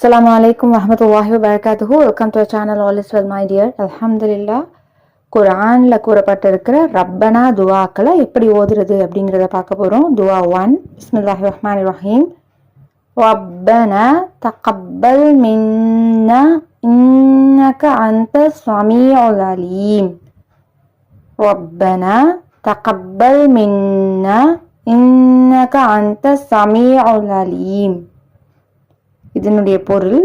அஸ்ஸலாமு அலைக்கும் வரஹ்மத்துல்லாஹி வபரகாத்துஹு welcome to channel all is well my dear அலமதுல்லா குரானில் கூறப்பட்டிருக்கிற ரப்பனா துவாக்களை எப்படி ஓதுறது அப்படிங்கிறத பார்க்க போகிறோம் துவா ஒன். இஸ்மில்லாஹி ரஹ்மான் ரஹீம். ரப்பனா தகப்பல் மின்னா இன்னக அந்த ஸ்வமீஉல் அலீம். ரப்பனா தகப்பல் மின்ன இன்னக அந்த சமீஉல் அலீம். இதனுடைய பொருள்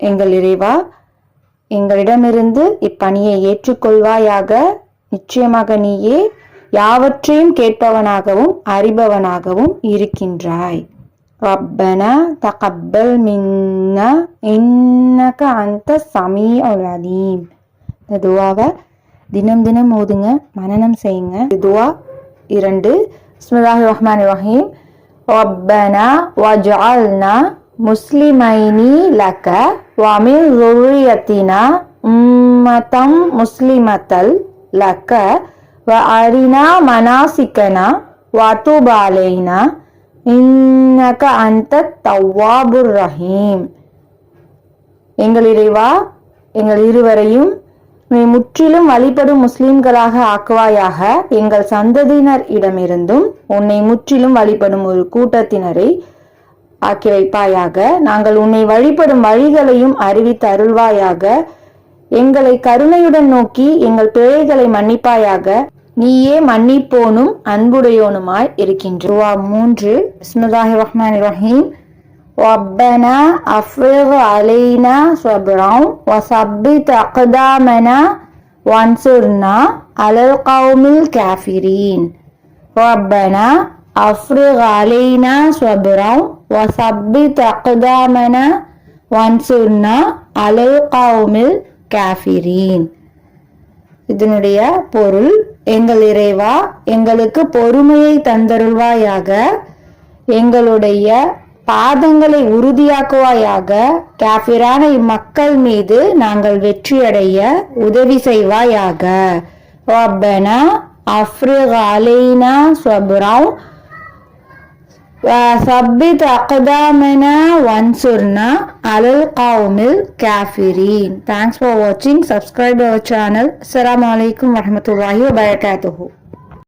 எங்கள் இறைவா எங்களிடமிருந்து இப்பணியை ஏற்றுக்கொள்வாயாக. நிச்சயமாக நீயே யாவற்றையும் கேட்பவனாகவும் அறிபவனாகவும் இருக்கின்றாய். ரப்பனா தகப்பல் மின்ன இன்னக அந்த சமீ அலீம் இந்த துவாவை தினம் தினம் ஓதுங்க மனநம் செய்யுங்க. இந்த துவா இரண்டு. பிஸ்மில்லாஹிர் ரஹ்மான் ரஹீம். ரப்பனா வஜால்னா முஸ்லிமைனி லக வமின் ருரியத்தினா உம்மதம் முஸ்லிமத்தல் லக்க வ அரினா மனாசிக்கனா வாத்துபாலேனா இன்னக அந்த தவ்வாபுர் ரஹீம். எங்கள் இறைவா எங்கள் இருவரையும் நீ முற்றிலும் வழிபடும் முஸ்லிம்களாக ஆக்குவாயாக எங்கள் சந்ததியினர் இடமிருந்தும் உன்னை முற்றிலும் வழிபடும் ஒரு கூட்டத்தினரை ஆக்கி வைப்பாயாக நாங்கள் உன்னை வழிபடும் வழிகளையும் அறிவித்து அருள்வாயாக எங்களை கருணையுடன் நோக்கி எங்கள் பிழைகளை மன்னிப்பாயாக நீயே மன்னிப்போனும் அன்புடையோனுமாய் இருக்கின்றா மூன்று பிஸ்மில்லாஹி ரஹ்மான் ரஹீம் ربنا أفرغ علينا صبرا وثبت أقدامنا وانصرنا على القوم الكافرين ربنا أفرغ علينا صبرا وثبت أقدامنا وانصرنا على القوم الكافرين இதனுடைய பொருள் எங்கள் இறைவா எங்களுக்கு பொறுமையை தந்தருள்வாயாக எங்களுடைய பாதங்களை உறுதியாக்குவாயாக காபிரான இம்மக்கள் மீது நாங்கள் வெற்றியடைய உதவி செய்வாயாக ரப்பனா அஃப்ரிக் அலைனா சப்ரா சப்பித் அகதாமனா வன்சுர்னா அலல் கவுமில் காஃபிரீன் தேங்க்ஸ் ஃபார் வாட்சிங் சப்ஸ்கிரைப் அவர் சேனல் அஸ்லாம் வலைக்கம் வரமத்துல்லாஹி வபரகாத்துஹூ